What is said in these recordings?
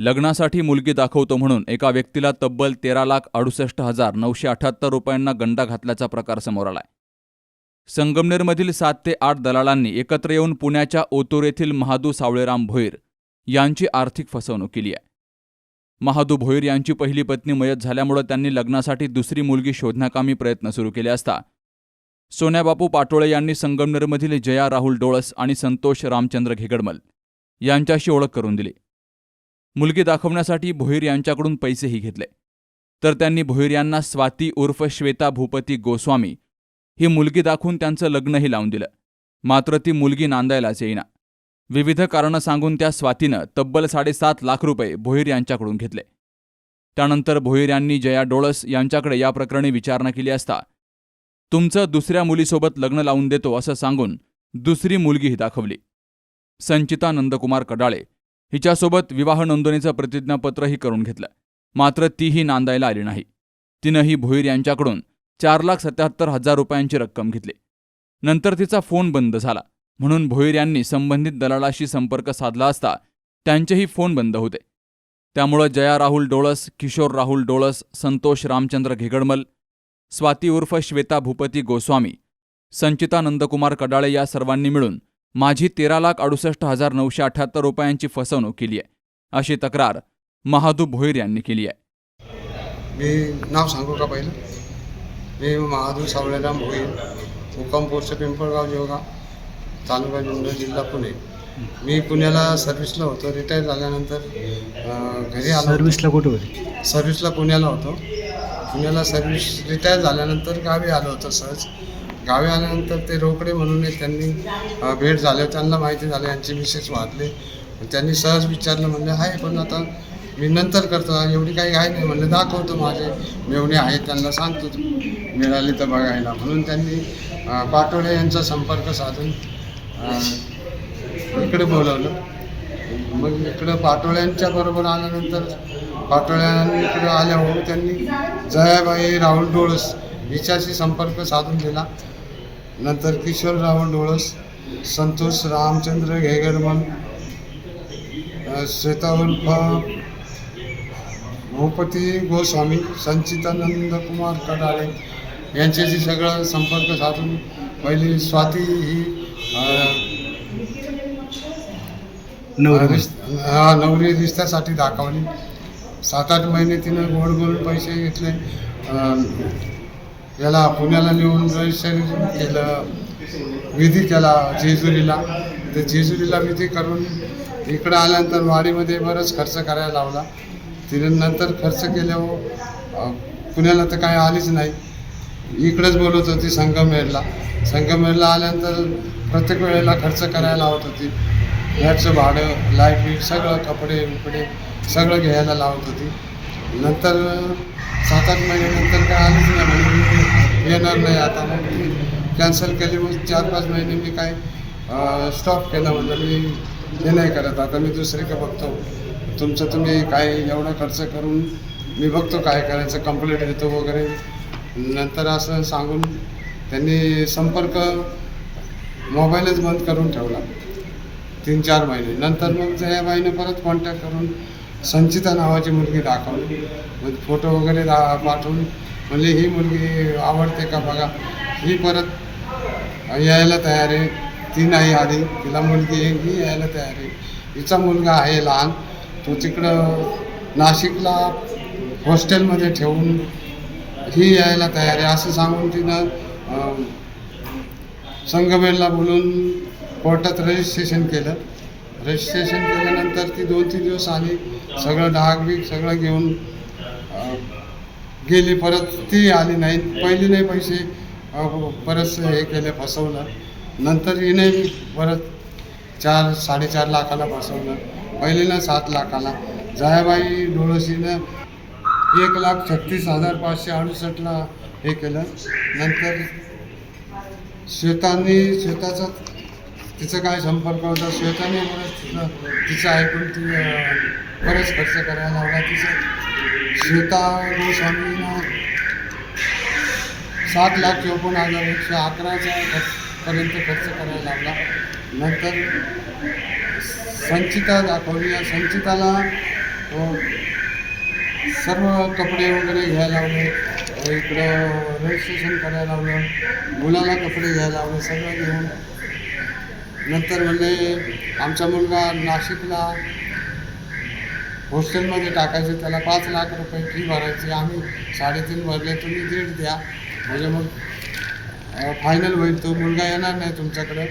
लग्नासाठी मुलगी दाखवतो म्हणून एका व्यक्तीला तब्बल तेरा लाख अडुसष्ट हजार नऊशे अठ्याहत्तर रुपयांना गंडा घातल्याचा प्रकार समोर आलाय. संगमनेरमधील सात ते आठ दलालांनी एकत्र येऊन पुण्याच्या ओतूर येथील महादू सावळेराम भोईर यांची आर्थिक फसवणूक केली आहे. महादू भोईर यांची पहिली पत्नी मयत झाल्यामुळे त्यांनी लग्नासाठी दुसरी मुलगी शोधण्याकामी प्रयत्न सुरू केले असता सोन्याबापू पाटोळे यांनी संगमनेरमधील जया राहुल डोळस आणि संतोष रामचंद्र घेगडमल यांच्याशी ओळख करून दिली. मुलगी दाखवण्यासाठी भोईर यांच्याकडून पैसेही घेतले. तर त्यांनी भोईर यांना स्वाती उर्फ श्वेता भूपती गोस्वामी ही मुलगी दाखवून त्यांचं लग्नही लावून दिलं. मात्र ती मुलगी नांदायलाच येईना. विविध कारणं सांगून त्या स्वातीनं तब्बल साडेसात लाख रुपये भोईर यांच्याकडून घेतले. त्यानंतर भोईर यांनी जया डोळस यांच्याकडे या प्रकरणी विचारणा केली असता तुमचं दुसऱ्या मुलीसोबत लग्न लावून देतो असं सांगून दुसरी मुलगीही दाखवली. संचिता नंदकुमार कडाळे हिच्यासोबत विवाह नोंदणीचं प्रतिज्ञापत्रही करून घेतलं. मात्र तीही नांदायला आली नाही. तिनंही भोईर यांच्याकडून चार लाख सत्याहत्तर हजार रुपयांची रक्कम घेतली. नंतर तिचा फोन बंद झाला. म्हणून भोईर यांनी संबंधित दलालाशी संपर्क साधला असता त्यांचेही फोन बंद होते. त्यामुळं जया राहुल डोळस किशोर राहुल डोळस संतोष रामचंद्र घेगडमल स्वाती उर्फ श्वेता भूपती गोस्वामी संचिता नंदकुमार कडाळे या सर्वांनी मिळून माझी तेरा लाख अडुसष्ट हजार नऊशे अठ्याहत्तर रुपयांची फसवणूक केली आहे. अशी तक्रार महादू भोईर यांनी केली आहे. मी नाव सांगू का पहिलं? मी महादू सावळेराम भोईर मुक्काम पोस्ट पिंपळगाव जेवगाव तालुका जुन्नर जिल्हा पुणे. मी पुण्याला सर्व्हिसला होतो रिटायर झाल्यानंतर घरी आलो सर्व्हिसला कुठं होती? सर्व्हिसला पुण्याला होतो. पुण्याला सर्व्हिस रिटायर झाल्यानंतर गावी आलो होतो सहज. गावी आल्यानंतर ते रोकडे म्हणून त्यांनी भेट झाले त्यांना माहिती झालं यांचे मिसेस वाचले त्यांनी सहज विचारलं म्हणलं आहे पण आता मी नंतर करतो. एवढी काही आहे नाही. म्हणलं दाखवतो माझे मेवणे आहेत त्यांना सांगतो. मिळाले तर बघायला. म्हणून त्यांनी पाटोळे यांचा संपर्क साधून इकडे बोलवलं. मग इकडं पाटोळ्यांच्या बरोबर आल्यानंतर पाटोळ्यांनी इकडं आल्यावर त्यांनी जयाबाई राहुल डोळस हिच्याशी संपर्क साधून दिला. नंतर किशोर राहुल डोळस संतोष रामचंद्र घेगरमन अ, श्वेता उर्फ भूपती गोस्वामी संचितानंद कुमार कडाळे यांच्याशी सगळं संपर्क साधून पहिली स्वाती ही हा नवरी रिश्त्यासाठी दाखवली. सात आठ महिने तिनं गोड गोड पैसे घेतले. याला पुण्याला नेऊन रजिस्ट्रेशन केलं विधी केला जेजुरीला. तर जेजुरीला विधी करून इकडं आल्यानंतर वाडीमध्ये बरंच खर्च करायला लावला. तिने नंतर खर्च केल्यावर पुण्याला तर काय आलीच नाही. इकडंच बोलत होती संगमेरला संगमेरला आल्यानंतर प्रत्येक वेळेला खर्च करायला लावत होती. घरचं भाडं लाइट बिल सगळं कपडे बिपडे सगळं घ्यायला लावत होती. नंतर सात आठ महिन्यानंतर काय आलंच नाही म्हणजे येणार नाही आता. मग कॅन्सल केली मग चार पाच महिने मी काय स्टॉप केला म्हणलं मी हे नाही करत. आता मी दुसरीकडे बघतो. तुमचं तुम्ही काय एवढा खर्च करून मी बघतो काय करायचं कंप्लेंट देतो वगैरे. नंतर असं सांगून त्यांनी संपर्क मोबाईलच बंद करून ठेवला. तीन चार महिने. नंतर मग त्या बाईनं परत कॉन्टॅक्ट करून संचिता नावाची मुलगी दाखवली. मग फोटो वगैरे दा पाठवून म्हणजे ही मुलगी आवडते का बघा. ही परत यायला तयार आहे. ती नाही आली. तिला मुलगी आहे. ही यायला तयार आहे. हिचा मुलगा आहे लहान. तो तिकडं नाशिकला हॉस्टेलमध्ये ठेवून ही यायला तयार आहे. असं सांगून तिनं संगमेरला बोलून कोर्टात रजिस्ट्रेशन केलं. रजिस्ट्रेशन केल्यानंतर ती दोन तीन दिवस आली. सगळं डाग बीग सगळं घेऊन गेली. परत ती आली नाही. पहिली नाही पैसे. परत हे केले फसवलं. नंतर हिने परत चार साडेचार लाखाला फसवलं. पहिलीनं सात लाखाला. जायाबाई डोळशीनं एक लाख छत्तीस हजार पाचशे अडुसष्टला हे केलं. नंतर श्वेतांनी श्वेताचा तिचा काय संपर्क होता श्वेताने बरंच तिचं तिचं ऐकून ती बरंच खर्च करायला लावला. तिचं श्वेता गोस्वामीनं सात लाख चौपन्न हजार एकशे अकराचा खर्च पर्यंत खर्च करायला लागला नंतर संचिता दाखवली. या संचिताला सर्व कपडे वगैरे घ्यायला लावले. इकडं रजिस्ट्रेशन करायला लावलं. मुलाला कपडे घ्यायला लावले. सगळं घेऊन नंतर म्हणले आमचा मुलगा नाशिकला हॉस्टेलमध्ये टाकायचे त्याला पाच लाख रुपये फी भरायची. आम्ही साडेतीन भरले तुम्ही दीड द्या. म्हणजे मग फायनल होईल तो मुलगा येणार नाही तुमच्याकडं.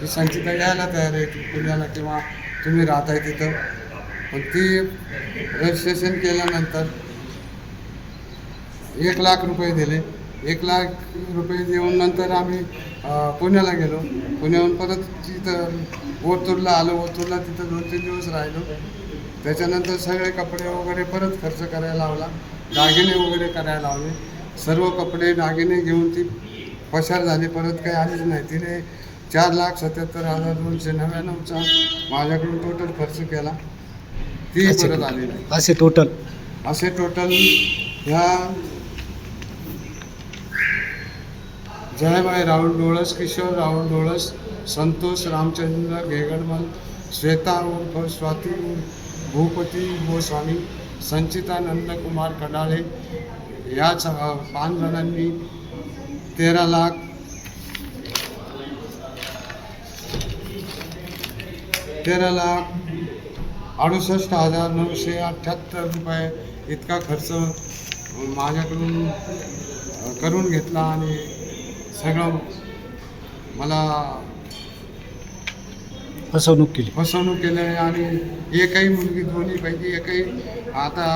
ती संचिता यायला तयार आहे पुण्याला किंवा तुम्ही राहताय तिथं. पण ती रजिस्ट्रेशन केल्यानंतर एक लाख रुपये दिले. एक लाख रुपये देऊन नंतर आम्ही पुण्याला गेलो. पुण्याहून परत तिथं ओतूरला आलो. ओतूरला तिथं दोन तीन दिवस राहिलो. त्याच्यानंतर सगळे कपडे वगैरे परत खर्च करायला लावला. दागिने वगैरे करायला लावले. सर्व कपडे दागिने घेऊन ती पसार झाली. परत काही आलीच नाही. तिने चार लाख सत्याहत्तर हजार दोनशे नव्याण्णवचा माझ्याकडून टोटल खर्च केला. ती. परत आली नाही. असे टोटल असे टोटल ह्या जयबाई राहुल डोळस किशोर राहुल डोळस संतोष रामचंद्र घेगडमल श्वेता उर्फ स्वाती उर्फ भूपती गोस्वामी संचिता नंदकुमार कडाळे याच पाच जणांनी तेरा लाख तेरा लाख अडुसष्ट हजार नऊशे अठ्ठ्याहत्तर रुपये इतका खर्च माझ्याकडून करून घेतला आणि सगळं मला फसवणूक केली फसवणूक केलं आहे आणि एकही मुलगी दोन्हीपैकी एकही आता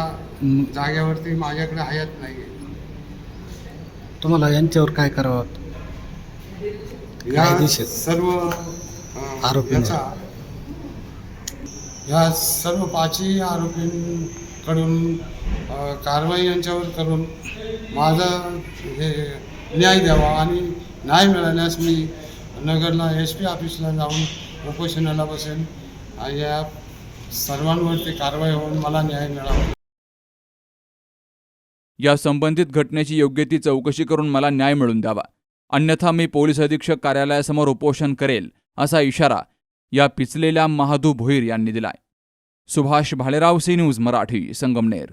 म, जाग्यावरती माझ्याकडे हयात नाही तुम्हाला यांच्यावर काय करावं या. सर्व. याचा या सर्व पाचही आरोपींकडून कारवाई यांच्यावर करून माझा हे न्याय द्यावा आणि न्याय मिळाल्यास मी नगरला एस पी ऑफिसला जाऊन उपोषणाला बसेन. या सर्वांवरती कारवाई होऊन मला न्याय मिळावा. या संबंधित घटनेची योग्य ती चौकशी करून मला न्याय मिळून द्यावा. अन्यथा मी पोलीस अधीक्षक कार्यालयासमोर उपोषण करेल असा इशारा या पिचलेल्या महादू भोईर यांनी दिलाय. Subhash Bhalerao C News Marathi Sangamner.